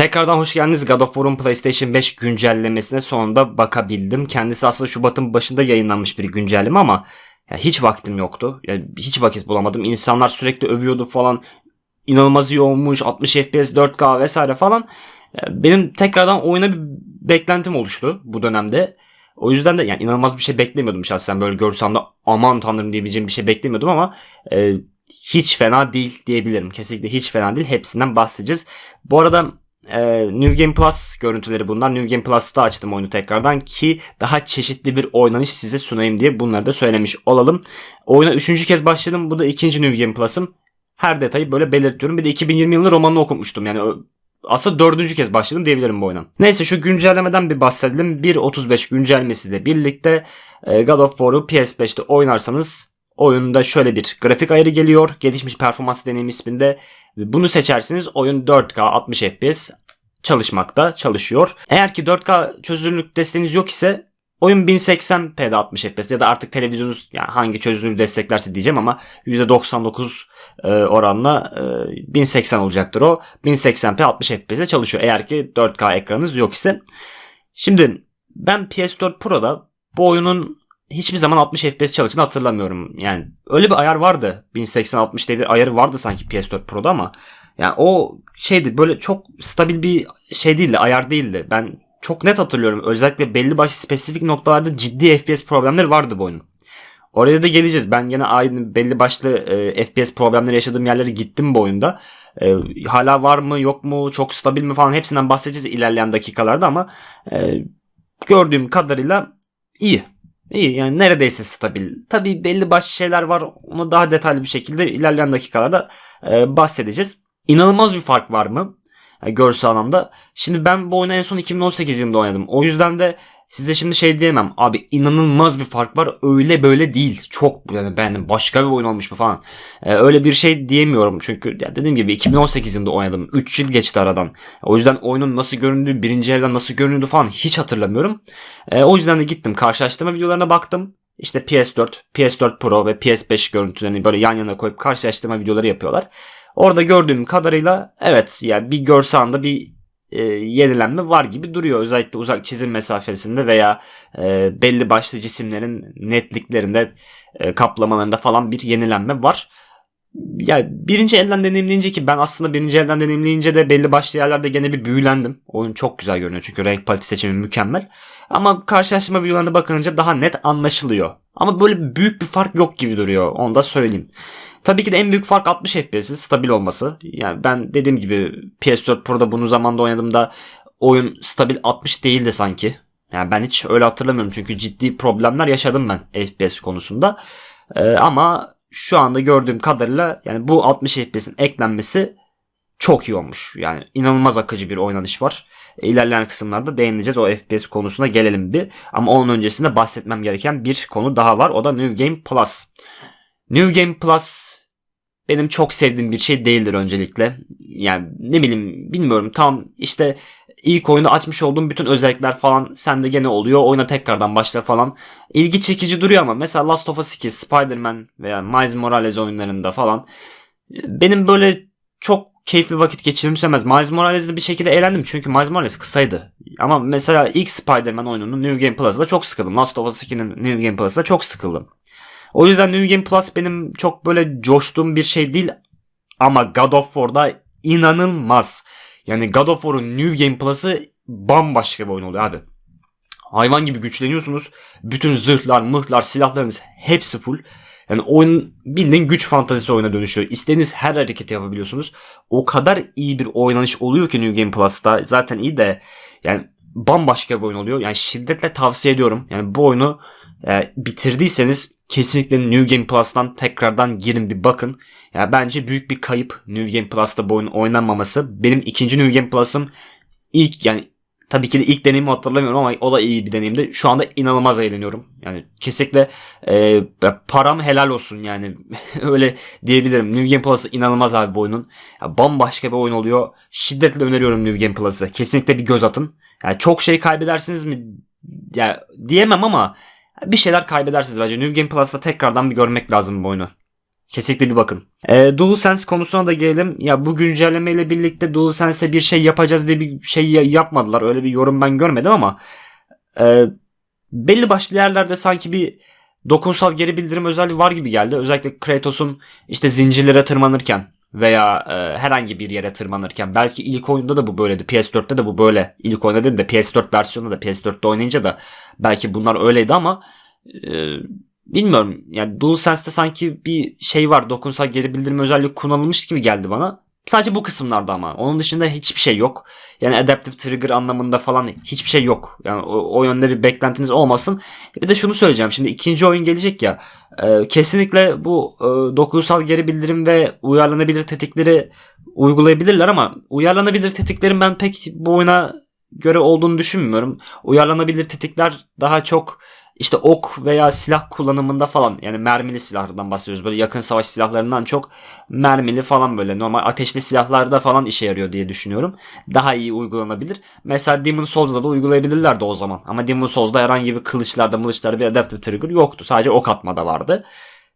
Tekrardan hoş geldiniz. God of War'un PlayStation 5 güncellemesine sonunda bakabildim. Kendisi aslında Şubat'ın başında yayınlanmış bir güncelleme ama ya hiç vaktim yoktu. Yani hiç vakit bulamadım. İnsanlar sürekli övüyordu falan. İnanılmaz iyi olmuş. 60 FPS 4K vesaire falan. Benim tekrardan oyuna bir beklentim oluştu bu dönemde. O yüzden de yani inanılmaz bir şey beklemiyordum şahsen. Böyle görsem de aman tanrım diyebileceğim bir şey beklemiyordum ama e, hiç fena değil diyebilirim. Kesinlikle hiç fena değil. Hepsinden bahsedeceğiz. Bu arada e, New Game Plus görüntüleri bunlar. New Game Plus'ta açtım oyunu tekrardan ki daha çeşitli bir oynanış size sunayım diye bunları da söylemiş olalım. Oyuna üçüncü kez başladım. Bu da ikinci New Game Plus'ım. Her detayı böyle belirtiyorum. Bir de 2020 yılında romanını okumuştum. Yani aslında dördüncü kez başladım diyebilirim bu oyuna. Neyse şu güncellemeden bir bahsedelim. 1.35 güncellemesiyle birlikte e, God of War'u PS5'te oynarsanız oyunda şöyle bir grafik ayarı geliyor. Gelişmiş performans deneyim isminde. Bunu seçerseniz oyun 4K 60 FPS çalışmakta, çalışıyor. Eğer ki 4K çözünürlük desteğiniz yok ise oyun 1080p'de 60 FPS ya da artık televizyonunuz yani hangi çözünürlüğü desteklerse diyeceğim ama %99 e, oranla e, 1080 olacaktır o. 1080p 60 FPS'de çalışıyor eğer ki 4K ekranınız yok ise. Şimdi ben PS4 Pro'da bu oyunun hiçbir zaman 60 FPS çalıştığını hatırlamıyorum. Yani öyle bir ayar vardı. 1080-60 diye bir ayarı vardı sanki PS4 Pro'da ama yani o şeydi böyle çok stabil bir şey değildi, ayar değildi. Ben çok net hatırlıyorum. Özellikle belli başlı spesifik noktalarda ciddi FPS problemleri vardı bu oyunun. Oraya da geleceğiz. Ben yine aynı belli başlı e, FPS problemleri yaşadığım yerlere gittim bu oyunda. E, hala var mı yok mu çok stabil mi falan hepsinden bahsedeceğiz ilerleyen dakikalarda ama e, gördüğüm kadarıyla iyi. İyi yani neredeyse stabil. Tabii belli başlı şeyler var. Onu daha detaylı bir şekilde ilerleyen dakikalarda e, bahsedeceğiz. İnanılmaz bir fark var mı? E, görsel anlamda. Şimdi ben bu oyunu en son 2018 yılında oynadım. O yüzden de size şimdi şey diyemem. Abi inanılmaz bir fark var. Öyle böyle değil. Çok yani beğendim. Başka bir oyun olmuş bu falan. E, öyle bir şey diyemiyorum. Çünkü ya dediğim gibi 2018 yılında oynadım. 3 yıl geçti aradan. O yüzden oyunun nasıl göründüğü, birinci elden nasıl göründüğü falan hiç hatırlamıyorum. E, o yüzden de gittim. Karşılaştırma videolarına baktım. İşte PS4, PS4 Pro ve PS5 görüntülerini böyle yan yana koyup karşılaştırma videoları yapıyorlar. Orada gördüğüm kadarıyla evet yani bir görsel anda bir e, yenilenme var gibi duruyor. Özellikle uzak çizim mesafesinde veya e, belli başlı cisimlerin netliklerinde e, kaplamalarında falan bir yenilenme var. Ya birinci elden deneyimleyince ki ben aslında birinci elden deneyimleyince de belli başlı yerlerde gene bir büyülendim. Oyun çok güzel görünüyor çünkü renk paleti seçimi mükemmel. Ama karşılaştırma videolarına bakınca daha net anlaşılıyor. Ama böyle büyük bir fark yok gibi duruyor. Onu da söyleyeyim. Tabii ki de en büyük fark 60 FPS'in stabil olması. Yani ben dediğim gibi PS4 Pro'da bunu zamanda oynadığımda oyun stabil 60 değildi sanki. Yani ben hiç öyle hatırlamıyorum çünkü ciddi problemler yaşadım ben FPS konusunda. Ee, ama şu anda gördüğüm kadarıyla yani bu 60 FPS'in eklenmesi çok iyi olmuş. Yani inanılmaz akıcı bir oynanış var. E, İlerleyen kısımlarda değineceğiz. O FPS konusuna gelelim bir. Ama onun öncesinde bahsetmem gereken bir konu daha var. O da New Game Plus. New Game Plus benim çok sevdiğim bir şey değildir öncelikle. Yani ne bileyim bilmiyorum tam işte ilk oyunu açmış olduğum bütün özellikler falan sende gene oluyor. Oyuna tekrardan başla falan. İlgi çekici duruyor ama mesela Last of Us 2, Spider-Man veya Miles Morales oyunlarında falan benim böyle çok keyifli vakit geçirdiğimi söylemez. Miles Morales'de bir şekilde eğlendim çünkü Miles Morales kısaydı. Ama mesela ilk Spider-Man oyununun New Game Plus'da çok sıkıldım. Last of Us 2'nin New Game Plus'da çok sıkıldım. O yüzden New Game Plus benim çok böyle coştuğum bir şey değil. Ama God of War'da inanılmaz. Yani God of War'un New Game Plus'ı bambaşka bir oyun oluyor abi. Hayvan gibi güçleniyorsunuz. Bütün zırhlar, mıhlar, silahlarınız hepsi full. Yani oyun bildiğin güç fantazisi oyuna dönüşüyor. İstediğiniz her hareketi yapabiliyorsunuz. O kadar iyi bir oynanış oluyor ki New Game Plus'ta. Zaten iyi de yani bambaşka bir oyun oluyor. Yani şiddetle tavsiye ediyorum. Yani bu oyunu e, bitirdiyseniz kesinlikle New Game Plus'tan tekrardan girin bir bakın. Ya bence büyük bir kayıp New Game Plus'ta bu oyunun oynanmaması. Benim ikinci New Game Plus'ım ilk yani tabii ki de ilk deneyimi hatırlamıyorum ama o da iyi bir deneyimdi. Şu anda inanılmaz eğleniyorum. Yani kesinlikle e, param helal olsun yani. Öyle diyebilirim. New Game Plus'ı inanılmaz abi bu oyunun. Ya, bambaşka bir oyun oluyor. Şiddetle öneriyorum New Game Plus'ı. Kesinlikle bir göz atın. Yani çok şey kaybedersiniz mi? Ya diyemem ama bir şeyler kaybedersiniz bence. New Game Plus'ta tekrardan bir görmek lazım bu oyunu. Kesinlikle bir bakın. Ee, DualSense konusuna da gelelim. Ya bu güncelleme ile birlikte DualSense'e bir şey yapacağız diye bir şey ya- yapmadılar. Öyle bir yorum ben görmedim ama e, belli başlı yerlerde sanki bir dokunsal geri bildirim özelliği var gibi geldi. Özellikle Kratos'un işte zincirlere tırmanırken veya e, herhangi bir yere tırmanırken belki ilk oyunda da bu böyleydi. PS4'te de bu böyle. İlk oyunda dedim de PS4 versiyonunda da PS4'te oynayınca da belki bunlar öyleydi ama e, bilmiyorum. Yani DualSense'te sanki bir şey var. Dokunsal geri bildirim özelliği kullanılmış gibi geldi bana. Sadece bu kısımlarda ama. Onun dışında hiçbir şey yok. Yani adaptive trigger anlamında falan hiçbir şey yok. Yani o, o yönde bir beklentiniz olmasın. Bir de şunu söyleyeceğim. Şimdi ikinci oyun gelecek ya. e, kesinlikle bu e, dokunsal geri bildirim ve uyarlanabilir tetikleri uygulayabilirler ama uyarlanabilir tetiklerin ben pek bu oyuna göre olduğunu düşünmüyorum. Uyarlanabilir tetikler daha çok işte ok veya silah kullanımında falan yani mermili silahlardan bahsediyoruz. Böyle yakın savaş silahlarından çok mermili falan böyle normal ateşli silahlarda falan işe yarıyor diye düşünüyorum. Daha iyi uygulanabilir. Mesela Demon Souls'da da uygulayabilirlerdi o zaman. Ama Demon Souls'da herhangi bir kılıçlarda mılıçlarda bir adaptive trigger yoktu. Sadece ok atmada vardı.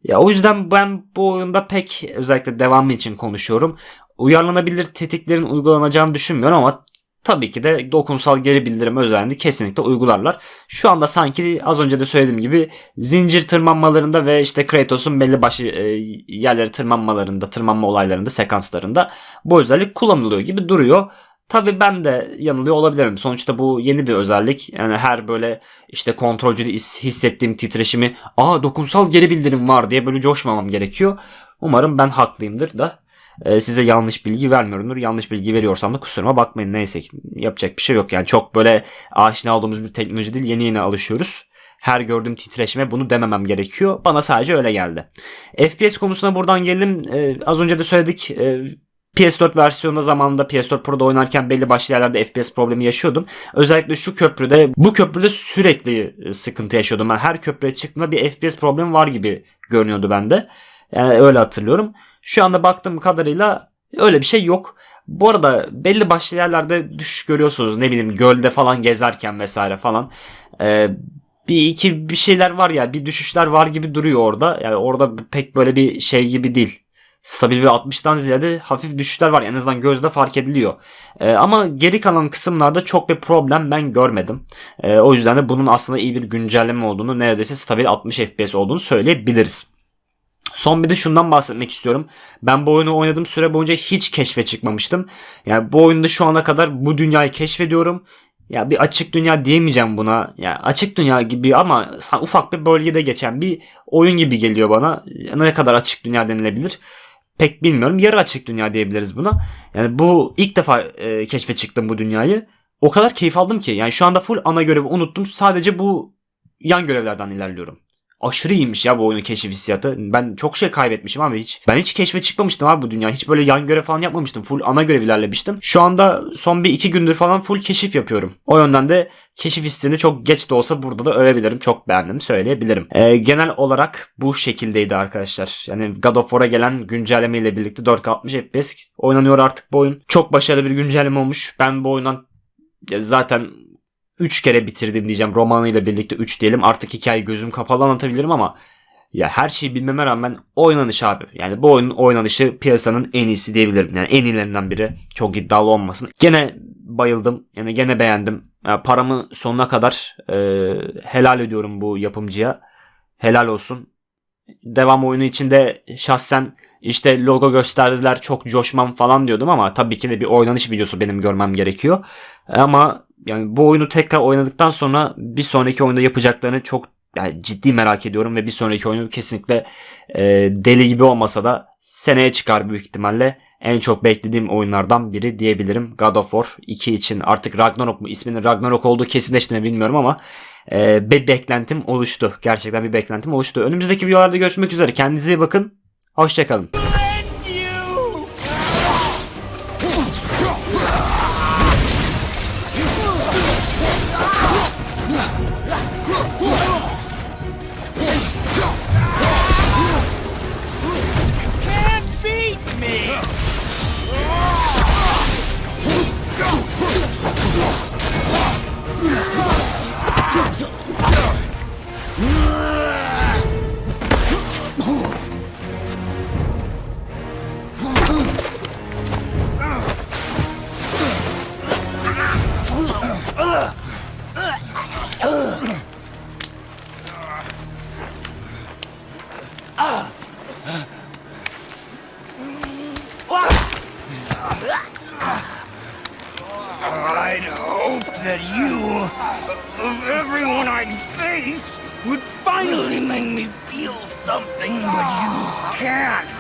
Ya o yüzden ben bu oyunda pek özellikle devamı için konuşuyorum. Uyarlanabilir tetiklerin uygulanacağını düşünmüyorum ama tabii ki de dokunsal geri bildirim özelliğini kesinlikle uygularlar. Şu anda sanki az önce de söylediğim gibi zincir tırmanmalarında ve işte Kratos'un belli başlı e, yerlere tırmanmalarında, tırmanma olaylarında, sekanslarında bu özellik kullanılıyor gibi duruyor. Tabii ben de yanılıyor olabilirim. Sonuçta bu yeni bir özellik. Yani her böyle işte kontrolcüde his- hissettiğim titreşimi aa dokunsal geri bildirim var diye böyle coşmamam gerekiyor. Umarım ben haklıyımdır da e, size yanlış bilgi vermiyorumdur. Yanlış bilgi veriyorsam da kusuruma bakmayın. Neyse yapacak bir şey yok. Yani çok böyle aşina olduğumuz bir teknoloji değil. Yeni yeni alışıyoruz. Her gördüğüm titreşime bunu dememem gerekiyor. Bana sadece öyle geldi. FPS konusuna buradan gelelim. E, az önce de söyledik. E, PS4 versiyonunda zamanında PS4 Pro'da oynarken belli başlı yerlerde FPS problemi yaşıyordum. Özellikle şu köprüde, bu köprüde sürekli e, sıkıntı yaşıyordum. Ben her köprüye çıktığımda bir FPS problemi var gibi görünüyordu bende. Yani öyle hatırlıyorum. Şu anda baktığım kadarıyla öyle bir şey yok. Bu arada belli başlı yerlerde düşüş görüyorsunuz. Ne bileyim gölde falan gezerken vesaire falan. Ee, bir iki bir şeyler var ya bir düşüşler var gibi duruyor orada. Yani orada pek böyle bir şey gibi değil. Stabil bir 60'tan ziyade hafif düşüşler var. En azından gözde fark ediliyor. Ee, ama geri kalan kısımlarda çok bir problem ben görmedim. Ee, o yüzden de bunun aslında iyi bir güncelleme olduğunu neredeyse stabil 60 FPS olduğunu söyleyebiliriz. Son bir de şundan bahsetmek istiyorum. Ben bu oyunu oynadığım süre boyunca hiç keşfe çıkmamıştım. Yani bu oyunda şu ana kadar bu dünyayı keşfediyorum. Ya bir açık dünya diyemeyeceğim buna. Ya açık dünya gibi ama ufak bir bölgede geçen bir oyun gibi geliyor bana. Ne kadar açık dünya denilebilir? Pek bilmiyorum. Yarı açık dünya diyebiliriz buna. Yani bu ilk defa e, keşfe çıktım bu dünyayı. O kadar keyif aldım ki. Yani şu anda full ana görevi unuttum. Sadece bu yan görevlerden ilerliyorum. Aşırı iyiymiş ya bu oyunun keşif hissiyatı. Ben çok şey kaybetmişim abi hiç. Ben hiç keşfe çıkmamıştım abi bu dünya. Hiç böyle yan görev falan yapmamıştım. Full ana görev ilerlemiştim. Şu anda son bir iki gündür falan full keşif yapıyorum. O yönden de keşif hissini çok geç de olsa burada da övebilirim. Çok beğendim söyleyebilirim. Ee, genel olarak bu şekildeydi arkadaşlar. Yani God of War'a gelen güncelleme ile birlikte 4K60 FPS oynanıyor artık bu oyun. Çok başarılı bir güncelleme olmuş. Ben bu oyundan zaten 3 kere bitirdim diyeceğim. Romanıyla birlikte 3 diyelim. Artık hikayeyi gözüm kapalı anlatabilirim ama ya her şeyi bilmeme rağmen oynanış abi. Yani bu oyunun oynanışı piyasanın en iyisi diyebilirim. Yani en iyilerinden biri. Çok iddialı olmasın. Gene bayıldım. Yani gene beğendim. Ya paramı sonuna kadar e, helal ediyorum bu yapımcıya. Helal olsun. Devam oyunu içinde şahsen işte logo gösterdiler çok coşmam falan diyordum ama tabii ki de bir oynanış videosu benim görmem gerekiyor. Ama yani bu oyunu tekrar oynadıktan sonra bir sonraki oyunda yapacaklarını çok yani ciddi merak ediyorum ve bir sonraki oyunu kesinlikle e, deli gibi olmasa da seneye çıkar büyük ihtimalle. En çok beklediğim oyunlardan biri diyebilirim. God of War 2 için artık Ragnarok mu isminin Ragnarok olduğu kesinleşti mi bilmiyorum ama e, bir beklentim oluştu. Gerçekten bir beklentim oluştu. Önümüzdeki videolarda görüşmek üzere. Kendinize iyi bakın. Hoşçakalın. Of everyone I'd faced, would finally make me feel something, but you can't.